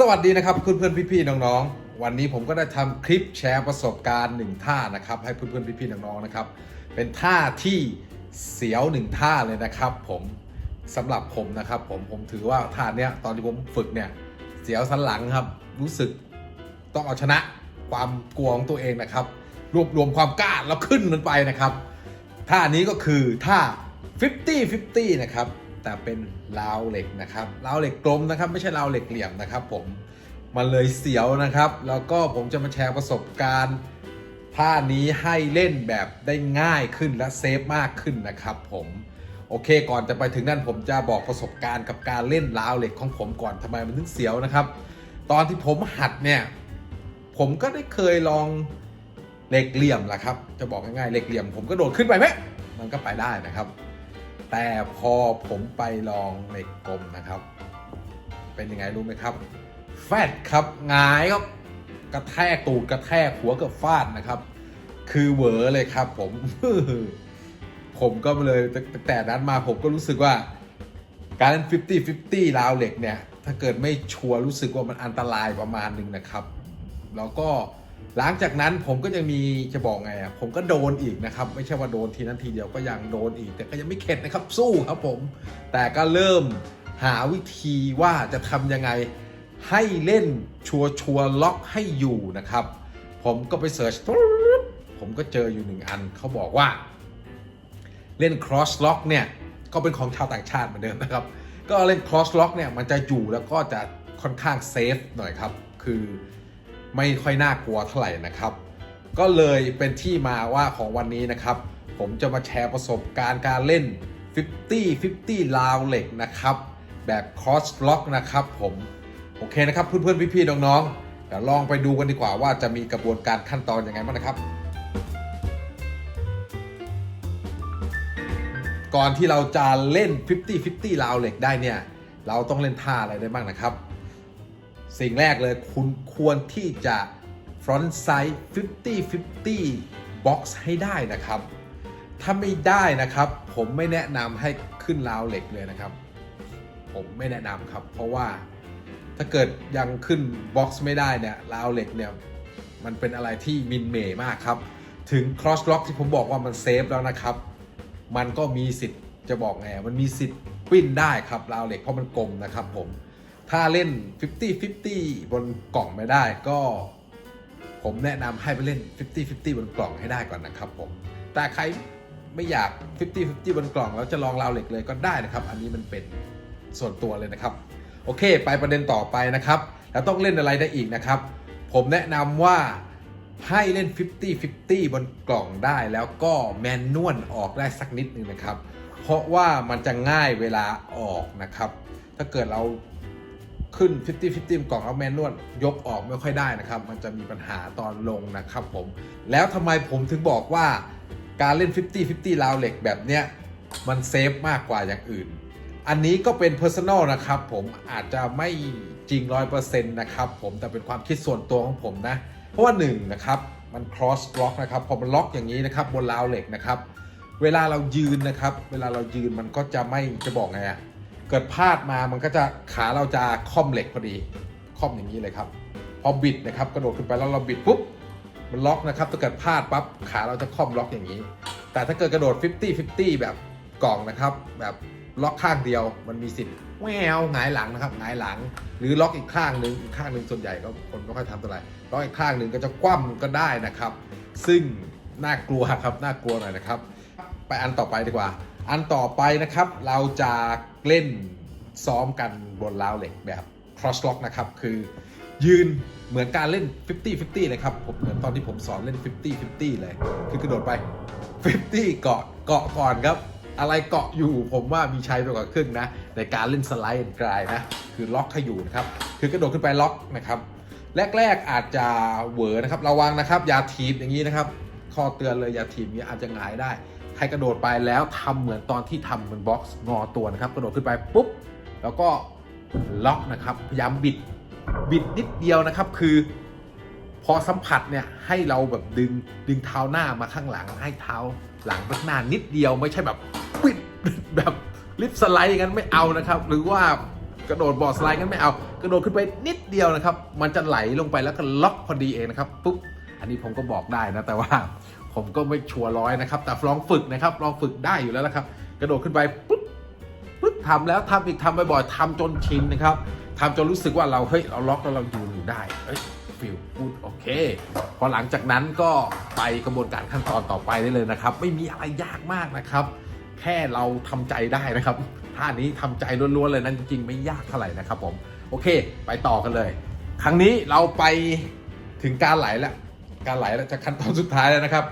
สวัสดีนะครับเพื่อนๆพี่ๆน้องๆ วันนี้ผมก็ได้ทำคลิปแชร์ประสบการณ์หนึ่งท่านะครับให้เพื่อนๆพี่ๆน้องๆนะครับ เป็นท่าที่เสียวหนึ่งท่าเลยนะครับ ผมสำหรับผมนะครับ ผมผมถือว่าท่าเนี้ยตอนที่ผมฝึกเนี่ยเสียวสันหลังครับ รู้สึกต้องเอาชนะความกลัวของตัวเองนะครับ รวบรวมความกล้าแล้วขึ้นมันไปนะครับท่านี้ก็คือท่า 50 50 นะครับ แต่เป็นราวเหล็กนะครับราวเหล็กกลมนะครับ ไม่ใช่ราวเหล็กเหลี่ยมนะครับ ผมมันเลยเสียวนะครับ แล้วก็ผมจะมาแชร์ประสบการณ์ท่านี้ให้เล่นแบบได้ง่ายขึ้นและเซฟมากขึ้นนะครับ ผมโอเค ก่อนจะไปถึงนั่นผมจะบอกประสบการณ์กับการเล่นราวเหล็กของผมก่อนทำไมมันถึงเสียวนะครับ ตอนที่ผมหัดเนี่ยผมก็ได้เคยลองเหล็กเหลี่ยมแหละครับ จะบอกง่ายๆเหล็กเหลี่ยม ผมก็โดดขึ้นไปไหมมันก็ไปได้นะครับ แต่พอผมไปลองเหล็กกลมนะครับ เป็นยังไงรู้ไหมครับ แฟดครับหงายครับกระแทกตูดกระแทกหัวกับฟาดนะครับ คือเวอเลยครับ ผม ผมก็เลยแต่นั้นมาผมก็รู้สึกว่า การเล่น 50 50 ราวเหล็กเนี่ย ถ้าเกิดไม่ชัวร์รู้สึกว่ามันอันตรายประมาณหนึ่งนะครับ แล้วก็ หลังจากนั้นผมก็จะมีจะบอกไงอะผมก็โดนอีกนะครับ ไม่ใช่ว่าโดนทีนั้นทีเดียวก็ยังโดนอีก แต่ก็ยังไม่เข็ดนะครับสู้ครับผม แต่ก็เริ่มหาวิธีว่าจะทำยังไงให้เล่นชัวชัวล็อกให้อยู่นะครับ ผมก็ไปเสิร์ชผมก็เจออยู่หนึ่งอันเขาบอกว่า เล่น cross lock เนี่ย ก็เป็นของชาวต่างชาติเหมือนเดิมนะครับ ก็เล่น cross lock เนี่ยมันจะอยู่แล้วก็จะค่อนข้างเซฟหน่อยครับ คือ ไม่ค่อยน่ากลัวเท่าไหร่นะครับ ก็เลยเป็นที่มาว่าของวันนี้นะครับ ผมจะมาแชร์ประสบการณ์การเล่น 50 50 ลาวเหล็กนะครับ แบบ cross lock นะครับผมโอเคนะครับเพื่อนๆพี่ๆน้องๆเดี๋ยวลองไปดูกันดีกว่าว่าจะมีกระบวนการขั้นตอนยังไงบ้างนะครับ ก่อนที่เราจะเล่น 50 50ราวเหล็กได้เนี่ย เราต้องเล่นท่าอะไรได้บ้างนะครับ สิ่งแรกเลยคุณควรที่จะ front side 50 50 box ให้ได้นะครับ ถ้าไม่ได้นะครับ ผมไม่แนะนำให้ขึ้นราวเหล็กเลยนะครับ ผมไม่แนะนำครับ เพราะว่าถ้าเกิดยังขึ้นบ็อกซ์ไม่ได้เนี่ยราวเหล็กเนี่ยมันเป็นอะไรที่มินเมย์มากครับ ถึง cross lock ที่ผมบอกว่ามันเซฟแล้วนะครับ มันก็มีสิทธิ์จะบอกไงมันมีสิทธิ์ปิ้นได้ครับราวเหล็กเพราะมันกลมนะครับผม ถ้าเล่น 50 50 บนกล่องไม่ได้ก็ ผมแนะนำให้ไปเล่น 50 50 บนกล่องให้ได้ก่อนนะครับผม แต่ใครไม่อยาก 50 50 บนกล่องแล้วจะลองราวเหล็กเลยก็ได้นะครับ อันนี้มันเป็นส่วนตัวเลยนะครับ โอเค ไปประเด็นต่อไปนะครับ แล้วต้องเล่นอะไรได้อีกนะครับ ผมแนะนำว่าให้เล่น 50 50 บนกล่องได้แล้วก็แมนนวลออกได้สักนิดนึงนะครับ เพราะว่ามันจะง่ายเวลาออกนะครับ ถ้าเกิดเรา ขึ้น 50 50 กล่องเอาแมนนวลยกออกไม่ค่อยได้นะครับ มันจะมีปัญหาตอนลงนะครับผม แล้วทำไมผมถึงบอกว่าการเล่น 50 50 ราวเหล็กแบบเนี้ย มันเซฟมากกว่าอย่างอื่น อันนี้ก็เป็น Personal นะครับผมอาจจะไม่จริง 100%นะครับผมแต่เป็นความคิดส่วนตัวของผมนะ เพราะว่าหนึ่งนะครับมัน cross lock นะครับ พอมันล็อกอย่างนี้นะครับบนราวเหล็กนะครับ เวลาเรายืนนะครับ เวลาเรายืนมันก็จะไม่จะบอกไงอะ เกิดพลาดมามันก็จะขาเราจะค่อมเหล็กพอดี ค่อมอย่างนี้เลยครับพอบิดนะครับกระโดดขึ้นไปแล้วเราบิดปุ๊บมันล็อกนะครับถ้าเกิดพลาดปั๊บขาเราจะค่อมล็อกอย่างนี้ แต่ถ้าเกิดกระโดด 50 50 แบบกล่องนะครับ แบบล็อกข้างเดียวมันมีสิทธิ์แววหงายหลังนะครับหงายหลัง หรือล็อกอีกข้างหนึ่งอีกข้างหนึ่งส่วนใหญ่ก็คนไม่ค่อยทำเท่าไรล็อกอีกข้างหนึ่งก็จะคว่ำก็ได้นะครับ ซึ่งน่ากลัวครับน่ากลัวหน่อยนะครับ ไปอันต่อไปดีกว่า อันต่อไปนะครับ เราจะเล่นซ้อมกันบนราวเหล็กแบบ cross lock นะครับ คือยืนเหมือนการเล่น 50 50 เลยครับ ผมเหมือนตอนที่ผมสอนเล่น 50 50 เลย คือกระโดดไป 50 เกาะเกาะก่อนครับ อะไรเกาะอยู่ผมว่ามีชัยไปกว่าครึ่งนะ ในการเล่นสไลด์กลายนะ คือล็อกให้อยู่นะครับ คือกระโดดขึ้นไปล็อกนะครับ แรกๆอาจจะเหวอนะครับ ระวังนะครับ อย่าทีบอย่างนี้นะครับ ข้อเตือนเลยอย่าทีบอย่างนี้อาจจะหงายได้ ใครกระโดดไปแล้วทำเหมือนตอนที่ทำบนบ็อกซ์งอตัวนะครับ กระโดดขึ้นไปปุ๊บ แล้วก็ล็อกนะครับ พยายามบิดบิดนิดเดียวนะครับคือ พอสัมผัสเนี่ยให้เราแบบดึงดึงเท้าหน้ามาข้างหลัง ให้เท้าหลังไปข้างหน้านิดเดียวไม่ใช่แบบปิดแบบลิฟต์สไลด์อย่างนั้นไม่เอานะครับ หรือว่ากระโดดบอร์ดสไลด์งั้นไม่เอา กระโดดขึ้นไปนิดเดียวนะครับ มันจะไหลลงไปแล้วก็ล็อกพอดีเองนะครับปุ๊บอันนี้ผมก็บอกได้นะแต่ว่า ผมก็ไม่ชัวร์ร้อยนะครับ แต่ลองฝึกนะครับ ลองฝึกได้อยู่แล้วนะครับ กระโดดขึ้นไปปุ๊บปึ๊บทำแล้วทำอีกทำบ่อยๆทำจนชินนะครับทำจนรู้สึกว่าเราเฮ้ยเราล็อกแล้วเรายืนอยู่ได้เฮ้ยฟิลพูดโอเค พอหลังจากนั้นก็ไปกระบวนการขั้นตอนต่อไปได้เลยนะครับ ไม่มีอะไรยากมากนะครับ แค่เราทำใจได้นะครับท่านี้ทำใจล้วนๆเลยนั้นจริงๆไม่ยากเท่าไหร่นะครับผมโอเค ไปต่อกันเลย ครั้งนี้เราไปถึงการไหลแล้วการไหลแล้วจะขั้นตอนสุดท้ายแล้วนะครับ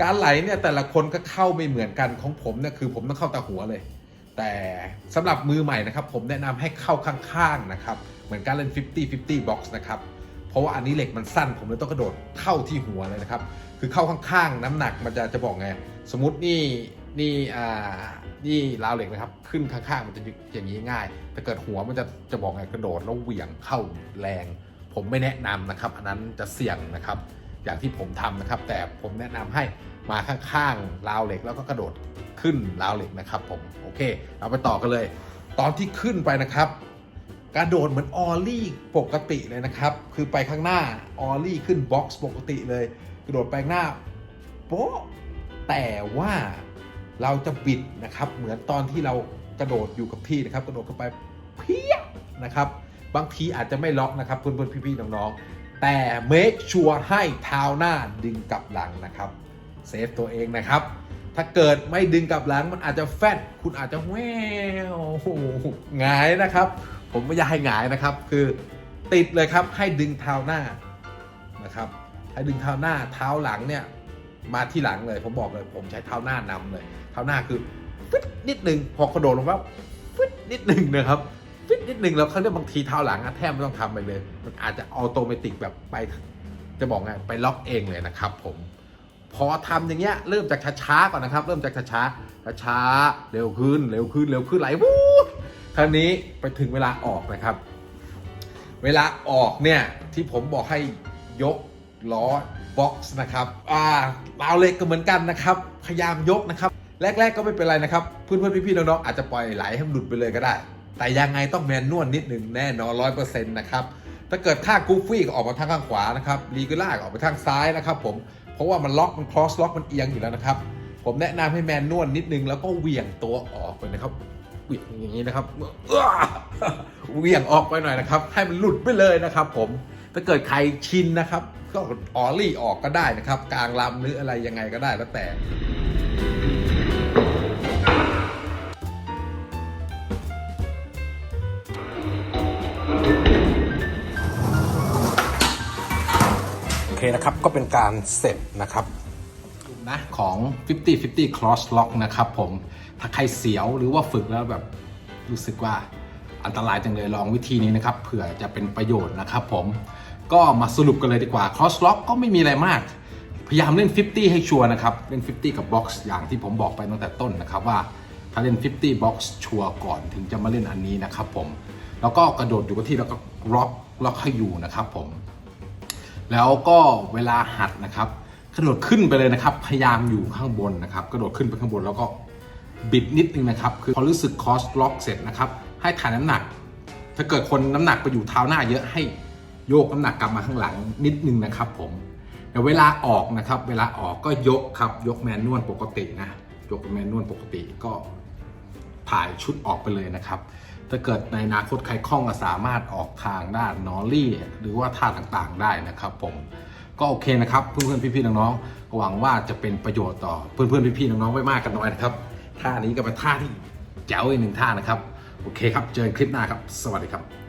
การไหลเนี่ยแต่ละคนก็เข้าไม่เหมือนกันของผมเนี่ยคือผมต้องเข้าตาหัวเลย แต่สำหรับมือใหม่นะครับ ผมแนะนำให้เข้าข้างๆนะครับ เหมือนการเล่น 50 50 box นะครับเพราะว่าอันนี้เหล็กมันสั้น ผมเลยต้องกระโดดเข้าที่หัวเลยนะครับ คือเข้าข้างๆน้ำหนักมันจะจะบอกไงสมมตินี่นี่อ่านี่ราวเหล็กนะครับ ขึ้นข้างๆมันจะอย่างนี้ง่ายแต่เกิดหัวมันจะจะบอกไงกระโดดแล้วเหวี่ยงเข้าแรง ผมไม่แนะนำนะครับ อันนั้นจะเสี่ยงนะครับ อย่างที่ผมทำนะครับ แต่ผมแนะนำให้มาข้างๆราวเหล็กแล้วก็กระโดดขึ้นราวเหล็กนะครับผมโอเค เราไปต่อกันเลย ตอนที่ขึ้นไปนะครับ กระโดดเหมือนออลลี่ปกติเลยนะครับ คือไปข้างหน้าออลลี่ขึ้นบ็อกซ์ปกติเลย กระโดดไปหน้าโป๊ะแต่ว่าเราจะบิดนะครับ เหมือนตอนที่เรากระโดดอยู่กับที่นะครับ กระโดดเข้าไปเพี้ยนะครับ บางทีอาจจะไม่ล็อกนะครับเพื่อนๆพี่ๆน้องๆ แต่ make sure ให้เท้าหน้าดึงกลับหลังนะครับเซฟตัวเองนะครับ ถ้าเกิดไม่ดึงกลับหลังมันอาจจะแฟดคุณอาจจะแหววหงายนะครับ ผมไม่อยากให้หงายนะครับ คือติดเลยครับให้ดึงเท้าหน้านะครับ ให้ดึงเท้าหน้าเท้าหลังเนี่ยมาที่หลังเลยผมบอกเลยผมใช้เท้าหน้านำเลย เท้าหน้าคือฟึดนิดหนึ่งพอกระโดดลงปั๊บฟึดนิดหนึ่งนะครับ ฟึดนิดหนึ่งแล้วเขาเรียกบางทีเท้าหลังอะแทบไม่ต้องทำไปเลย มันอาจจะออโตเมติกแบบไป จะบอกไงไปล็อกเองเลยนะครับผม พอทำอย่างเงี้ยเริ่มจากช้าๆก่อนนะครับ เริ่มจากช้าๆช้าๆเร็วขึ้นเร็วขึ้นเร็วขึ้นไหลวูดคราวนี้ไปถึงเวลาออกนะครับ เวลาออกเนี่ยที่ผมบอกให้ยกล้อบ็อกซ์นะครับอ่าราเล็กก็เหมือนกันนะครับ พยายามยกนะครับ แรก ๆ ก็ไม่เป็นไรนะครับ เพื่อนๆพี่ๆน้องๆอาจจะปล่อยไหลให้มันหลุดไปเลยก็ได้ แต่ยังไงต้องแมนนวลนิดหนึ่งแน่นอนร้อยเปอร์เซ็นต์นะครับ ถ้าเกิดท่ากูฟี่ก็ออกมาทางข้างขวานะครับลีกูล่าก็ออกไปทางซ้ายนะครับผม เพราะว่ามันล็อกมันครอสล็อกมันเอียงอยู่แล้วนะครับ ผมแนะนำให้แมนนวลนิดนึงแล้วก็เหวี่ยงตัวออกไปนะครับเหวี่ยงอย่างนี้นะครับเหวี่ยงออกไปหน่อยนะครับ ให้มันหลุดไปเลยนะครับ ผม ถ้าเกิดใครชินนะครับ ก็ออลลี่ออกก็ได้นะครับ กลางลำหรืออะไรยังไงก็ได้แล้วแต่ เคนะครับ ก็เป็นการเสร็จนะครับนะของ 50 50 cross lock นะครับผมถ้าใครเสียวหรือว่าฝึกแล้วแบบรู้สึกว่าอันตรายจังเลยลองวิธีนี้นะครับเผื่อจะเป็นประโยชน์นะครับผมก็มาสรุปกันเลยดีกว่า cross lock ก็ไม่มีอะไรมาก พยายามเล่น 50 ให้ชัวร์นะครับเล่น 50 กับ box อย่างที่ผมบอกไปตั้งแต่ต้นนะครับว่าถ้าเล่น 50 box ชัวร์ก่อนถึงจะมาเล่นอันนี้นะครับผมแล้วก็กระโดดอยู่กับที่แล้วก็ล็อกล็อกให้อยู่นะครับผม แล้วก็เวลาหัดนะครับ กระโดดขึ้นไปเลยนะครับ พยายามอยู่ข้างบนนะครับ กระโดดขึ้นไปข้างบนแล้วก็บิดนิดนึงนะครับ คือพอรู้สึกคอสล็อกเสร็จนะครับ ให้ถ่ายน้ำหนัก ถ้าเกิดคนน้ำหนักไปอยู่เท้าหน้าเยอะให้โยกน้ำหนักกลับมาข้างหลังนิดนึงนะครับ ผมเดี๋ยวเวลาออกนะครับ เวลาออกก็ยกครับ ยกแมนนวลปกตินะ ยกแมนนวลปกติก็ถ่ายชุดออกไปเลยนะครับ ถ้าเกิดในอนาคตใครคล่องก็สามารถออกทางด้านนอรี่ หรือว่าท่าต่างๆ ได้นะครับผมก็โอเคนะครับเพื่อนๆพี่ๆน้องๆหวังว่าจะเป็นประโยชน์ต่อเพื่อนๆพี่ๆน้องๆไม่มากกันน้อยนะครับท่านี้ก็เป็นท่าที่แจ๋วอีกหนึ่งท่านะครับ โอเคครับ เจอกันคลิปหน้าครับ สวัสดีครับ